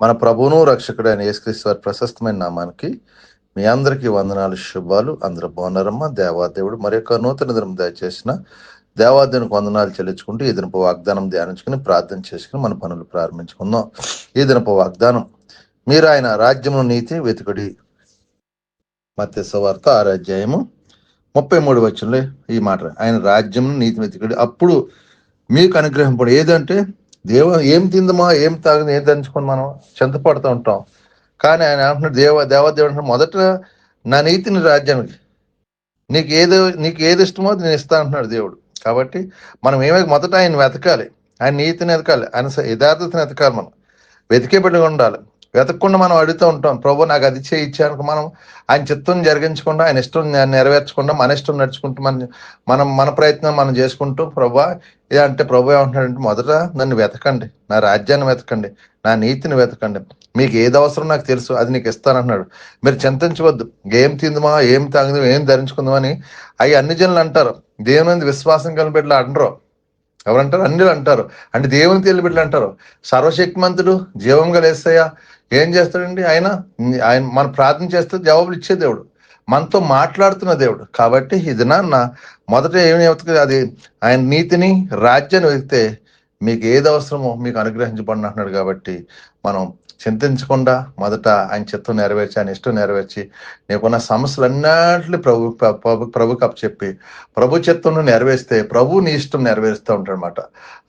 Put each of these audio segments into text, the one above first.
మన ప్రభువును రక్షకుడైన యేసుక్రీస్తు వారి ప్రశస్తమైన నామానికి మీ అందరికీ వందనాలు శుభాలు. అందరూ బాగున్నారమ్మ. దేవాదేవుడు మరి యొక్క నూతన దినం దయచేసిన దేవాదేవునికి వందనాలు చెల్లించుకుంటూ ఈ దినపు వాగ్దానం ధ్యానించుకుని ప్రార్థన చేసుకుని మన పనులు ప్రారంభించుకుందాం. ఈ దినపు వాగ్దానం మీరు ఆయన రాజ్యమును నీతి వెతుకుడి. మత్స్య వార్త ఆరు అధ్యాయము ముప్పై మూడు వచ్చంలో ఈ మాట ఆయన రాజ్యమును నీతి వెతుకుడి. అప్పుడు మీకు అనుగ్రహింపడు ఏదంటే దేవ ఏం తిందమా ఏం తాగింది ఏం దంచుకొని మనం చింతపడుతూ ఉంటాం. కానీ ఆయన అంటున్నాడు దేవ దేవదేవుడు అంటున్నాడు మొదట నా నీతిని రాజ్యానికి నీకు ఏదో నీకు ఏది ఇష్టమో నేను ఇస్తా అంటున్నాడు దేవుడు. కాబట్టి మనం ఏమై మొదట ఆయన వెతకాలి. ఆయన నీతిని వెతకాలి. ఆయన యథార్థతను వెతకాలి మనం. వెతికే బిడ్డగా ఉండాలి. వెతకకుండా మనం అడుగుతూ ఉంటాం ప్రభు నాకు అది చేయి మనం ఆయన చిత్తం జరిగించకుండా ఆయన ఇష్టం నెరవేర్చకుండా మన ఇష్టం నడుచుకుంటూ మన మనం మన ప్రయత్నం మనం చేసుకుంటూ ప్రభా ఇది అంటే ప్రభు ఏమంటున్నాడంటే మొదట నన్ను వెతకండి నా రాజ్యాన్ని వెతకండి నా నీతిని వెతకండి. మీకు ఏది అవసరం నాకు తెలుసు అది నీకు ఇస్తానంటున్నాడు. మీరు చింతించవద్దు. ఏం తిందుమా ఏం తాగుదాం ఏం ధరించుకుందామని అవి అన్ని జనులు అంటారు. దేవుని విశ్వాసం కలిపి అంటారు. ఎవరంటారు? అన్ని అంటారు. అంటే దేవుని తేలి బిడ్డలు అంటారు. సర్వశక్తిమంతుడు జీవం గలేస్తాయా ఏం చేస్తాడండి? ఆయన ఆయన మనం ప్రార్థన చేస్తే జవాబులు ఇచ్చే దేవుడు. మనతో మాట్లాడుతున్న దేవుడు. కాబట్టి ఇది నాన్న మొదట ఏమి అవుతుంది అది ఆయన నీతిని రాజ్యాన్ని వెతికితే మీకు ఏది అవసరమో మీకు అనుగ్రహించబడిన అంటున్నాడు కాబట్టి మనం చింతించకుండా మొదట ఆయన చిత్తం నెరవేర్చి ఆయన ఇష్టం నెరవేర్చి నీకున్న సమస్యలన్నింటినీ ప్రభు ప్రభు ప్రభుకి అప్పచెప్పి ప్రభు చిత్తం నెరవేరిస్తే ప్రభు నీ ఇష్టం నెరవేరుస్తూ ఉంటాడనమాట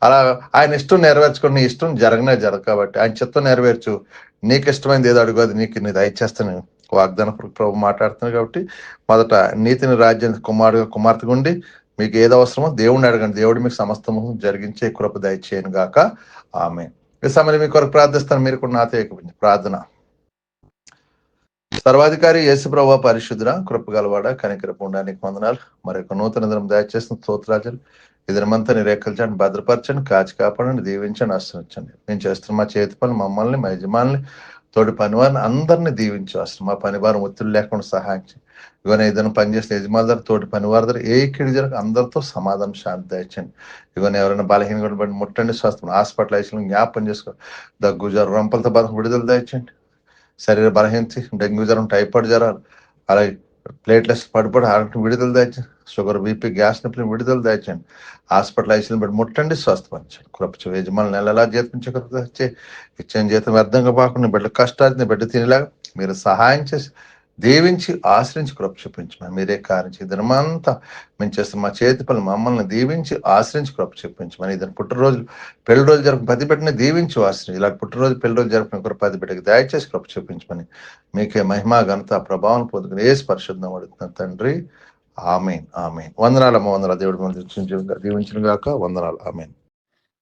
అలా ఆయన ఇష్టం నెరవేర్చుకుని నీ ఇష్టం జరగనే జరగదు కాబట్టి ఆయన చిత్తం నెరవేర్చు. నీకు ఇష్టమైనది ఏదో అడుగు అది నీకు నీ దయచేస్తాను. వాగ్దాన ప్రభు మాట్లాడుతున్నాడు కాబట్టి మొదట నీతిని రాజ్యానికి కుమారుడు కుమార్తెగా ఉండి మీకు ఏది అవసరమో దేవుడిని అడగండి. దేవుడు మీకు సమస్తము జరిగించే కృప దయచేయను గాక. ఆమె ఈ సమయంలో మీ కొరకు ప్రార్థిస్తాను. మీరు కూడా నాతో ఏకపించి ప్రార్థన. సర్వాధికారి యేసు ప్రభా పరిశుద్ధుర కృప గలవాడ కనికరపు ఉండడానికి వందనాలు. మరి యొక్క నూతన దినం దయచేసిన స్తోత్రాజులు. ఈ దినమంతా భద్రపరచండి కాచి కాపాడండి దీవించండి ఆశ్రయించండి. మేము చేస్తున్న మా చేతి పని మమ్మల్ని మా యజమానుల్ని తోటి పనివారిని అందరినీ దీవించు అసలు మా పనివారం ఒత్తిడి లేకుండా సహాయం చేయండి. ఇవన్న ఏదైనా పనిచేసిన యజమాని తోటి పనివారి దగ్గర ఏ కిడి జరగ అందరితో సమాధానం శాంతి దయచండి ఇవన్న ఎవరైనా బలహీన బట్టి ముట్టండి స్వస్థం హాస్పిటల్ వేసిన జ్ఞాపం చేసుకో. దగ్గు జ్వరం రంపలతో బాధ విడుదల దయచండి శరీర బలహీనత డెంగ్యూ జ్వరం టైఫాయిడ్ జ్వరాలు అలాగే ప్లేట్లెస్ పడిపడి ఆరోగ్యం విడుదల దాచండి షుగర్ బీపీ గ్యాస్ నొప్పులు విడుదల దాచండి హాస్పిటల్ ఐసీలు బట్టి ముట్టండి స్వస్థపరచండి. కృపచు యజమాని నెల ఎలా జీతం ఇచ్చిన జీతం వ్యర్థంగా పోకుండా బిడ్డ కష్టాలు బిడ్డ తినేలాగా మీరు సహాయం చేసి దీవించి ఆశ్రయించి కృప చూపించమని మీరే కారించి చేయ. దినమంతా మేము చేస్తాం మా చేతి పనులు మమ్మల్ని దీవించి ఆశ్రయించి కృప చూపించమని ఇద్దరు పుట్టినరోజులు పెళ్ళి రోజు జరుపు పది పెట్టిన దీవించి ఆశ్రయించి. ఇలా పుట్టినరోజు పెళ్ళి రోజు జరుపుకున్న కృప పది బిడ్డకి దయచేసి కృప చూపించమని మీకే మహిమా ఘనత ప్రభావం పొందుకుని ఏ స్పర్శుద్ధం అడుగుతున్న తండ్రి. Amen amen. వందనాలమ్మ వందనాలు. దేవుడు మనం దీవించిన గాక. వందనాలు ఆమెన్.